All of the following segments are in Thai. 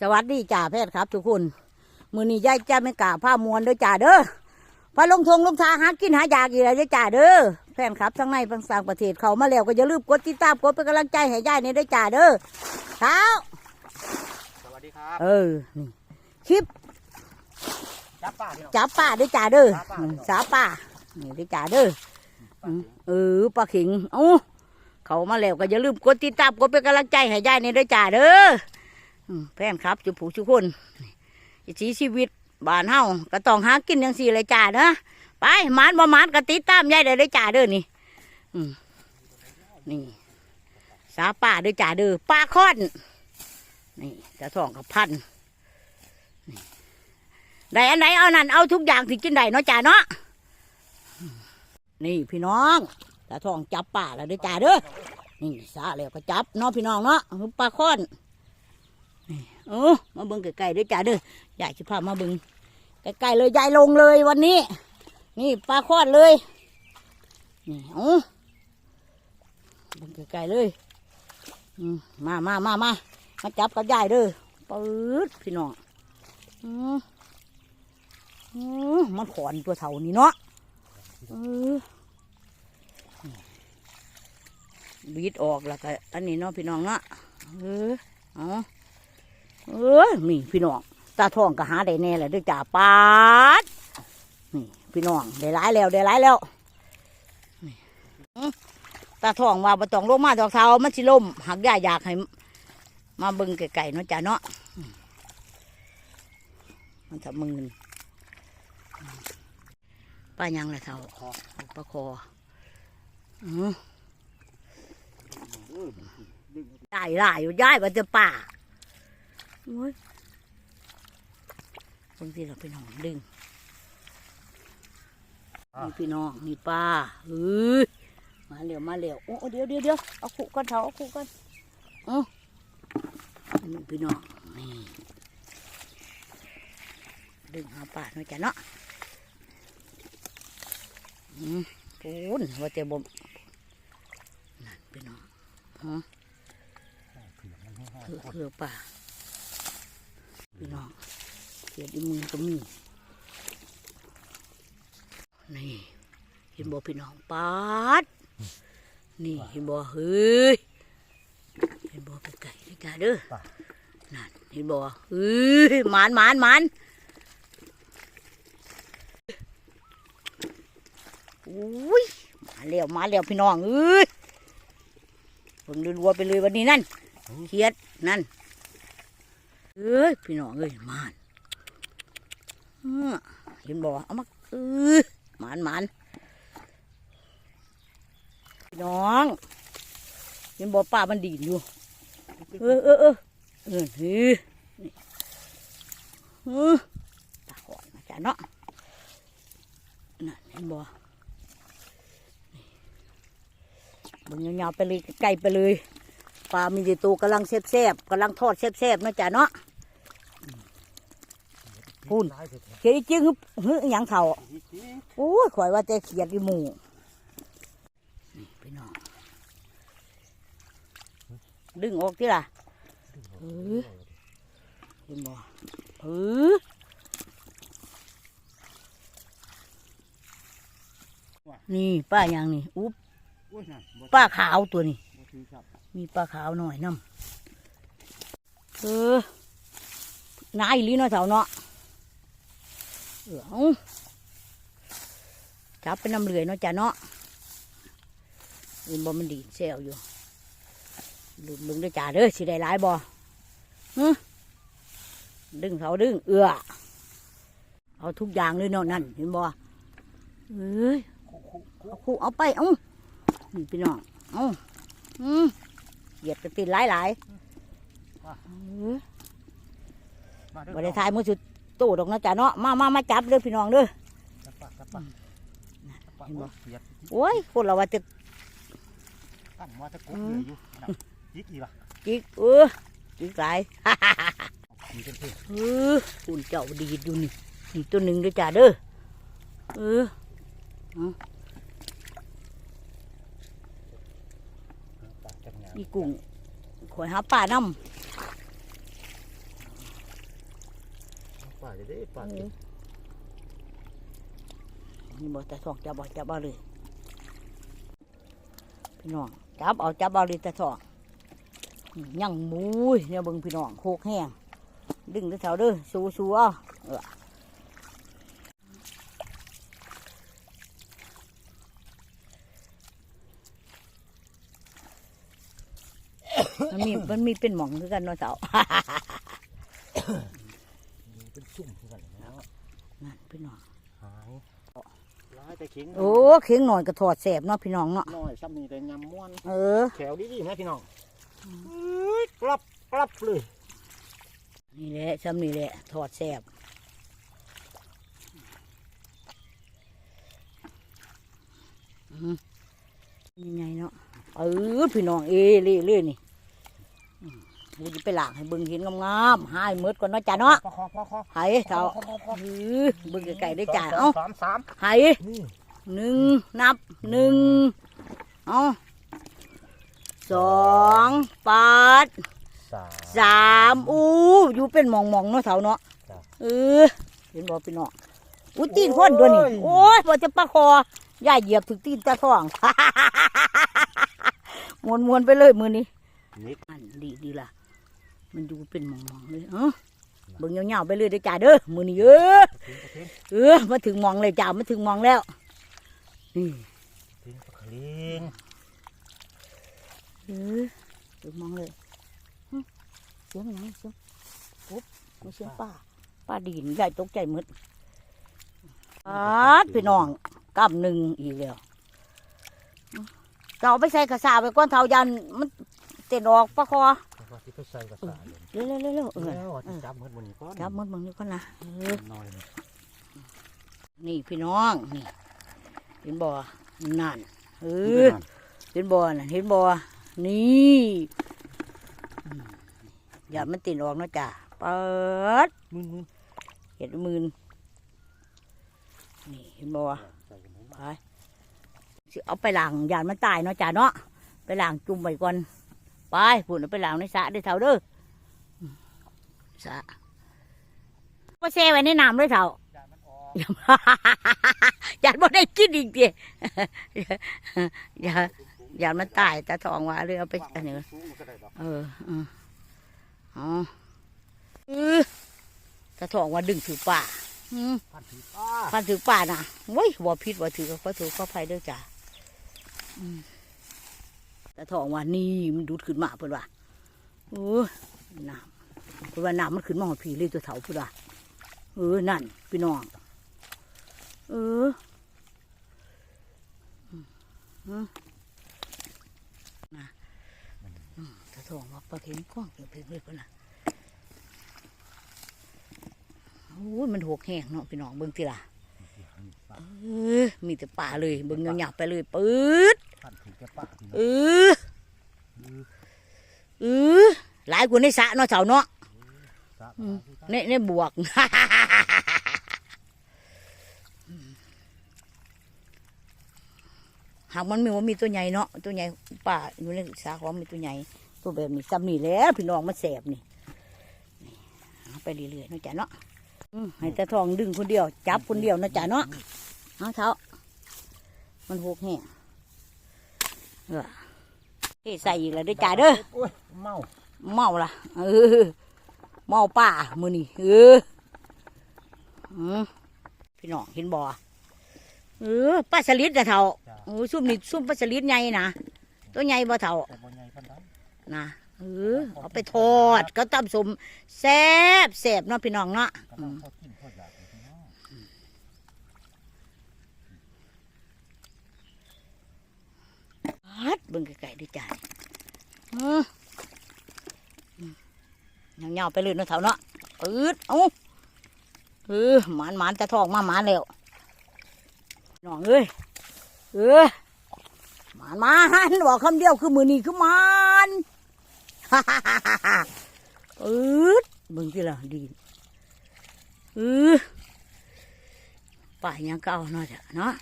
สวัสดีจ่าแพทย์ครับทุกคนมือนี้ยายจ้าไม่กล้าผ้ามวนเด้อจ่าเด้อพาลงทงลงทาหากินหายากอีกแล้วเด้อจ่าเด้อแฟนครับทั้งในทั้งต่างประเทศเขามาแล้วก็อย่าลืมกดติดตามกดเป็นกำลังใจให้ยายในเด้อจ่าเด้อเท้าสวัสดีครับเออนี่คลิปจับป้าพี่น้องจับป้าเด้อจ่าเด้อจับป้าอืมสาป้านี่เด้อจ่าเด้ออืมเออปลาขิงเอ้าเขามาแล้วก็อย่าลืมกดติดตามกดเป็นกำลังใจให้ยายในเด้อจ่าเด้ออืม แฟนครับจุผู้ชุกคนอีสีชีวิตบ้านเฮาก็ต้องหากินอย่างสี่เลยจ่าเด้อไปมานบ่มานก็ติดตามยายได้เลยจ่าเด้อนี่นี่ สาป่าเด้อจ่าเด้อปลาคอนนี่จะทองกับพันได้อันไหนเอานั่นเอาทุกอย่างที่กินได้เนาะจ่าเนาะนี่พี่น้องตาทองจับป่าแล้วเด้อจ่าเด้อนี่ซาแล้วก็จับเนาะพี่น้องเนาะปลาค้อน โอ้มาเบิ่งไกลๆด้อจ่าเด้อยายสิพามาเบิ่งไกลๆเลยยายลงเลยวันนี้ นี่ปลาคอนเลยนี่โอ้เบิ่งไกลๆเลยมามามามามาจับกับยายเด้อปื๊ดพี่น้องอืมอืมมันขอนตัวเท่านี้เนาะเออบีดออกแล้วก็อันนี้เนาะพี่น้องเนาะเออเอา เออนี่พี่น้องตาทองก็หาได้แน่แหละด้วยจ่าปาดนี่พี่น้องได้หลายแล้วได้หลายแล้วตาทองว่าบ่ต้องลงมาดอกเท้ามันสิล่มหักยาอยากให้มาเบิ่งไก่ๆเนาะจ้าเนาะมันทำมึงนป้ายังละเท่าคอปลาคออือได้ได้อยู่ย้ายมาจะป่า โอ้ยบางทีเราไปนอนดึงนี่พี่น้องนี่ป้าเฮ้ยมาเร็วมาเร็วโอ้เดี๋ยวเดี๋ยวเดี๋ยวเอาขู่กันเถาเอาขู่กันเอ้านี่พี่น้องนี่ดึงหาป่าหน่อยจ้ะเนาะอืมปูนว่าจะบ่มนั่นพี่น้องฮะคือคือป่า พี่น้องเสียดีมือก็มีนี่เห็นบ่พี่น้องปาดนี่เห็นบ่เฮ้ยเห็นบ่ไปไก่นี่จ้าเด้อนั่นเห็นบ่เฮ้ยหมานหมานหมานอุ้ยมาเร็วมาเร็วพี่น้องเอ้ยเบิ่งรัวๆไปเลยวันนี้นั่นเครียดนั่น เอ้ยพี่น้องเอ้ยมานเห็นบ่เอามาเออหมานหมานพี่น้องเห็นบ่ป้ามันดีดอยู่เออเออเออเออเฮ้ยเออตาหอนมาจ้ะเนาะนั่นเห็นบ่เบึงยาวๆไปเลยไกลไปเลย ปลามีแต่ตัวกำลังแซ่บๆกำลังทอดแซ่บๆเนาะจ้ะเนาะพูนเขียดอีจึงฮึฮึอหยังเข่าโอ้ยข่อยว่าแต่เขียดอีหมูนี่พี่น้องดึงออกที่ล่ะเออเห็นบ่เออนี่ป้าอย่างนี่อุ๊บอุ้ยนั่นบ่ป้าขาวตัวนี้บ่ถือครับ มีปลาขาวหน่อยน้ำเออนาอีลีเนาะเสาเนาะเออเอาจับเป็นน้ำเลือยเนาะจ้ะเนาะอื่นบ่มันดีเซลอยู่ดึงดึงด้วยจ่าเด้อสิได้หลายบ่ฮึดึงเขาดึง เอือเอาทุกอย่างเลยเนาะนั่นเห็นบ่เอ้ยเอาคู่เอาไป เอ้านี่พี่น้อง เอ้าอืม เหยียดกระตินหลายหลายๆเออมาเด้อบ่ได้ทายมือสุดตู้ดอกนะจ๊ะเนาะมามามาจับเด้อพี่น้องเด้อจับปากจับปากจับปากเห็นบ่เสียดโอ้ยคนเราว่าจะตั้งมาตะกุกเลยอยู่นั่นยิกอีว่ะจิกเออจิกหลายมีเป็นเพื่อนเออคุณเจ้าดีดอยู่นี่นี่ตัวหนึ่งเด้อจ้ะเด้อเออ ปากจับงานอีกุ้งข่อยหาป่าน้ป่าเด้อป่าเอเด้อนี่บ่แต่ทองจับเอาจับเอาเลยพี่น้องจับเอาจับเอาเลยแต่ทองอืมยังมุ้ยเนี่ยเบิ่งพี่น้องโคกแห้งดึงเด้อเท่าเด้อสู้สู้เอาเออ มันมีมันมีเป็นหม่องคือกันเนาะเสามีเป็นซุ่มคือกันแล้วนั่นพี่น้องหายร้ายแต่เข็งโอ้เข่งหน่อยก็ถอดแสบเนาะพี่น้องเนาะน้อยซ้ำนี่แต่ยำม้วนเออแขวดีๆนะพี่น้องเอ้ยกลับกลับเลยนี่แหละซ้ำนี่แหละถอดแสบอืมยังไงเนาะเออพี่น้องเอเล่เล่นี่ อืมเราจะไปล้างให้เบิ่งเห็นงามๆหายมืดก่อนเนาะจ้าเนาะพอคอพอคอหายเท่าเออเบิ่งไกลๆได้อจ้าสเอ้าองสามสามหายนี่หนึ่งนับหนึ่งเอาสองปาดสามสามอู้อยู่เป็นหมองมองๆเนาะเถาเนาะจ้ะเออเห็นบ่พี่น้องอู้ตีนคนตัวนี้โอ้ยโอ้ยบ่จะปะคอย่าเหยียบถึงตีนตาท้องมวนมวนๆไปเลยมือนี้นี่อันดีดีล่ะ มันอยู่เป็นหมองมองๆเลยเออเบิ่งยาวๆไปเลยเด้อจ้าเด้อมือนี้เออถึงถึงเออมาถึงหมองเลยจ้ามาถึงหมองแล้วนี่ถึงปลาคลิงเออถึงหมองเลยหึเสียงหยังเสียงปุ๊บไม่เสียงป้าป้าดีนใหญ่ตกใจหมดอาดพี่น้องกำหนึ่งอีกแล้วเราเอาไปใส่กระสาไปก้อนเทายันมันเต็นออกปะคอแล้ วก็ที่ไปใส่กระสาเลยเร็วเร็วเร็วเออแล้วที่จับมือมันนี่ก่อนจับมันมึงนี่ก่อนนะน้อยนี่พี่น้องนี่เห็นบ่นั่นเออเห็นบ่น่ะเห็นบ่นี่อย่ามันติดออกนะจ้ะเปิดมึนมึนเห็ดมืนนี่เห็นบ่ใส่กันไปเอาไปหล้างยานมันตายเนาะจ้าเนาะไปหล้างจุ่มไว้ก่อน ไปปุ่นไปล้างในสระเด้เท่าเด้อสระก็แช่ไว้ในน้ำเลยเท่าจามันออกยานบ่ได้กินอีกเดียอย่าอย่ามันตายตาทองว่าเลยเอาไปอันนี้เออออเอาเอตาทองว่าดึงถือป่าพันถือป้าพันถือป่านะเว้ยบ่ผิดบ่ถือก็ถือก็ภัยด้อจ้าอืม แต่ทองว่านี่มันดูดขึ้นมาเพิ่นว่าโอ้น้ำเพิ่นว่าน้ำมันขึ้นมาหอดผีเลยตัวเถาเพิ่นว่าเออนั่นพี่น้องเออนะอืมแต่ทองว่าปลาเข็มกว้างเกี่ยวเพิ่นเลยเพิ่นน่ะโอ้ยมันหกแห้งเนาะพี่น้องเบิ่งทีละเออมีแต่ป่าเลยเบิ่งเงียบไปเลยปื๊ด พันถือแก่ป้าพี่เอน้องอเออหลายกว่าในสระเนาะเสาเนาะสาอืมธุในในบวก หากมันมีว่ามีตัวใหญ่เนาะตัวใหญ่ป่าอยู่ในสระของมีตัวใหญ่ตัวแบบนี้ซ้ำนี่แหล้วพี่น้องมันแสบนี่นี่เอาไปเรื่อยๆเนาะจ้ะเนาะอืมให้ตาทองดึงคนเดียว จับคนเดียวเนาะจ้ะเนาะเอาเท้ามันหกแห้ง เออเฮ้ใส่อีกแล้วด้อจ้าเด้อเมาเมาละเออเมาป่ามือนี่เอออืมพี่น้องเห็นบ่เออป้าสลิดนะเท่าโอ้ซุ่มนี่ซุ่มป้าสลิดใหญ่นะตัวใหญ่บ่เท่านใดนะเออเอาไปทอดก็ตำสมแซ่บแซ่บเนาะพี่น้องเนาะ ก็ อื ต้อง ม พอกินพออยากเลยพี่น้อง ฮั ดเบิ่งไก่ๆด้วยจ้าอืมอืมเงาๆไปเลยเนาะเท่าเนาะปืดเอ้าเออหมานหมานๆแต่ทองมาหมานแล้วน้องเอ้ยเออหมานมานบอกคำเดียวคือมือนี้คือหมานอืดเบิ่งที่ละดีเออป่ายยังก็เอาเนาะจ้ะเนาะ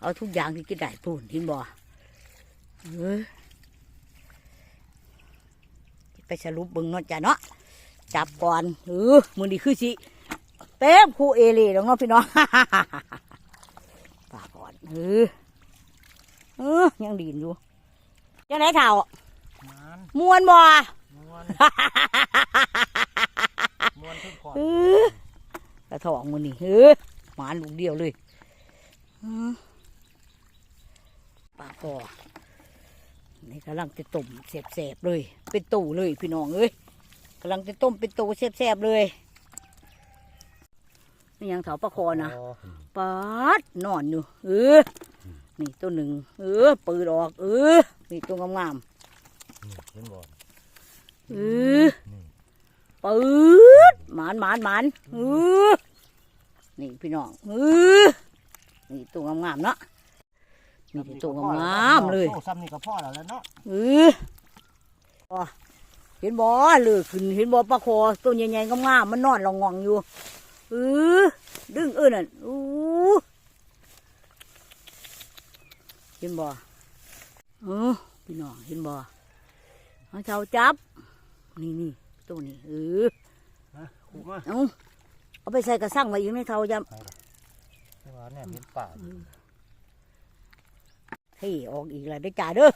เอาทุกอย่างที่กินได้ปูนทิ้งบ่ เออไปสรุปเบิ่งเนาะจ้ะเนาะจับก่อนเออมือนี้คือสิเต็มครูเอเล่แล้วเนาะพี่น้องปากก่อนเออเออยังดีนอยู่ยังไหนเท่ามันมวนบ่มวนมวนทุกคนเออกระถองมันนี่เออหมาลูกเดียวเลยอืมปากก่อนี่ กำลังจะต้มแสบๆเลย เป็นตู่เลยพี่น้องเอ้ยกำลังจะต้มเป็นตู่แสบๆเลยนี่ยังเถาปลาคอนะปาดนอนอยู่เออนี่ตัวหนึ่งเออปืดออก เออนี่ตัวงามนี่เห็นบ่ๆเออนี่ปืดหมานหมานหมานเออนี่พี่น้องเออนี่ตัวงามๆเนาะ นี่ตัวงามเลยโอ้ซ้ำนี่ก็พ่อแล้วแหล้วเนาะเออเห็นบ่เลยขึ้นเห็นบ่ปลาคอตัวใหญ่ๆงามๆมันนอนลองงองอยู่เออดึงเออนั่นอู้เห็นบ่เออพี่น้องเห็นบ่เอาเจ้าจับ นี่นี่ตัวนี้เออเอาเอาไปใส่กระสังไว้อีกในเท่าจแต่ว่าเนี่ยเห็นป่า เฮ้ออกอีกแล้วได้อจ่าเด้อ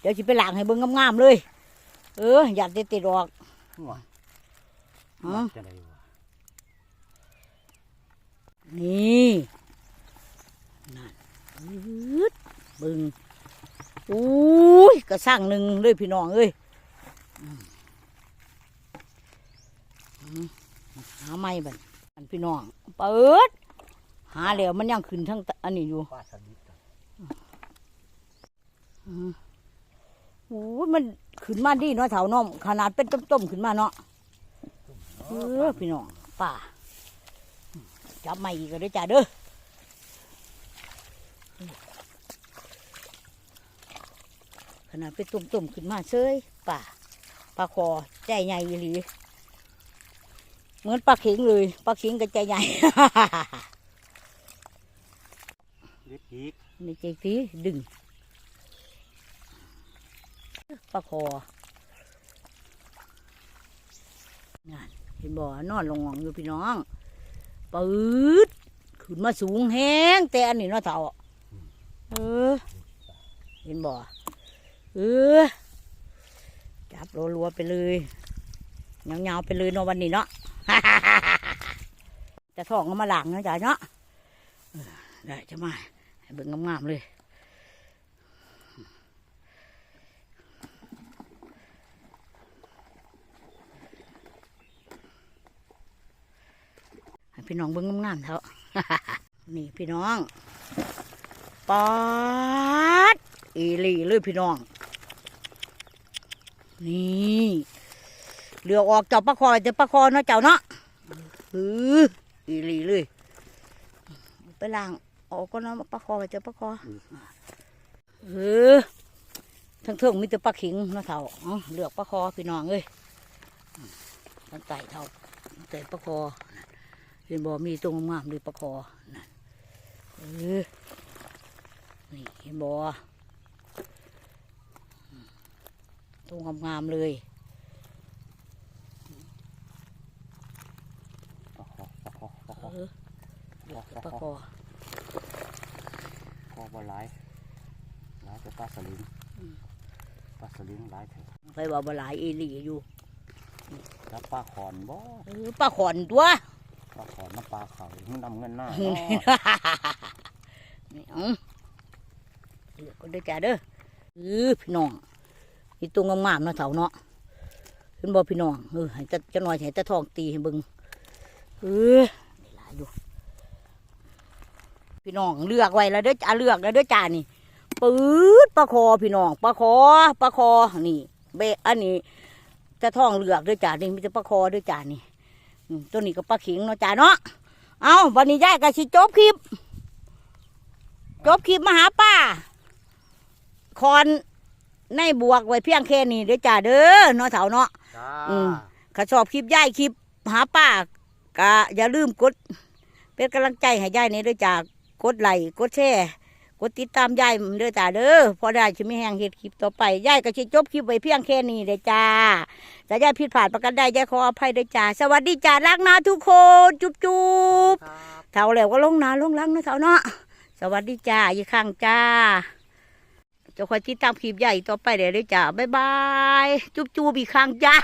เดี๋ยวสิไปล้างให้เบิ่งงามๆเลย เอออย่าติดติดๆออกหัวอ๋อจะได้วะนี่นั่นอืดเบึงอุ้ยกระสร้างหนึ่งเลยพี่น้องเอ้ยอืมอืมหาไม่บันอันพี่น้องเปิด หาแล้วมันยังขึ้นทั้งตะอันนี้อยู่ ป่าสลิดอะ อืม โอ้ยมันขึ้นมาดีเนาะเถาน้อมขนาดเป็นต้มๆขึ้นมาเนาะเออพี่น้องป่าจับไม่อีกก็ได้อจ้าเด้อขนาดไปตุ่มๆขึ้นมาเซยป่าปลาคอใจใหญ่อีหลีเหมือนปลาเข็งเลยปลาเข็งกับใจใหญ่เล็ดอีกนี่ใจทีดึง ปลาคอนั่นเห็นบ่นอนลงงองอยู่พี่น้องปืดขึ้นมาสูงแห้งแต่อันนี้เนาะเต่าเออ เห็นบ่เออจับรัวๆไปเลยเงาๆไปเลยเนาะวันนี้เนาะจะท้องก็มาหลังเนาะจ้ะเนาะเออได้จะมาให้เบิ่งงามๆเลย พี่น้องเบิ่งงามๆเถอะนี่พี่น้องปาดอีลีเลยพี่น้อง นี่เรือออกเจ้าปลาคอเจ้าปลาคอเนาะเจ้าเนาะเอออีลีเลย ไปล้างออกก็เนาะปลาคอเจ้าปลาคอเออทั้งเทิงมีแต่ปลาขิงเนาะเท่าเลือกปลาคอพี่น้องเอ้ยมันไต่เท่าไต่ปลาคอ เห็นบ่มีตรงงามๆเลยปลาคอนั่นเออนี่เห็นบ่ตรงงามๆเลยปลาคอปลาคอปลาคอเออเดี๋ยวปลาคอคอบ่หลายหลายแต่ปลาสลิงปลาสลิงหลายเถอะไปว่าบหลายอีหลีอยู่ แล้วปลาขอนบ่เออปลาขอนตัว ปลาขอนน้ำปลาเขามันนำเงินหน้านี่เอ๋อเลือกก็ได้อจ้าเด้อเออพี่น้องนี่ตัวงามๆเนาะเถาเนาะเห็นบ่พี่น้องเออให้จะจะหน่อยให้ตะทองตีให้เบิ่งเออได้หลายอยู่พี่น้องเลือกไว้แล้วเด้อจ้าเลือกแล้วเด้อจ้านี่ปื๊ดปลาคอพี่น้องปลาคอปลาคอนี่เบะอันนี้จะท้องเลือกเด้อจ้านี่มีแต่ปลาคอเด้อจ้านี่อืม ตัวนี้ก็ปลาขิงเนาะจ้าเนาะเอาวันนี้ยายก็สิจบคลิป จบคลิปมาหาป้าคอนในบวกไว้เพียงแค่นี้เด้อจ้าเด้อเนาะเถาเนาะจ้าอืมข้าชอบคลิปย่ายคลิปหาป้าก็อย่าลืมกด เป็นกำลังใจให้ย่ายในเด้อจ้ากดไลค์กดแชร์กดติดตามย่ายเด้อจ้าเด้อพอได้จะไม่แห้งเฮ็ดคลิปต่อไปย่ายก็จะจบคลิปไว้เพียงแค่นี้เด้อจ้า แต่ยายผิดพลาดประกันใดยายขออภัยด้วยจ้าสวัสดีจ้ารักนะทุกคนจุ๊บจุ๊บครับเท่าแล้วก็ลงนาลงหลังนะเท่าเนาะสวัสดีจ้าอีกครั้งจ้าเจะคอยติดตามคลิปใหญ่ต่อไปเดี๋ยวเลยจ้าบ๊ายบาย จุ๊บจุ๊บอีกครั้งจ้า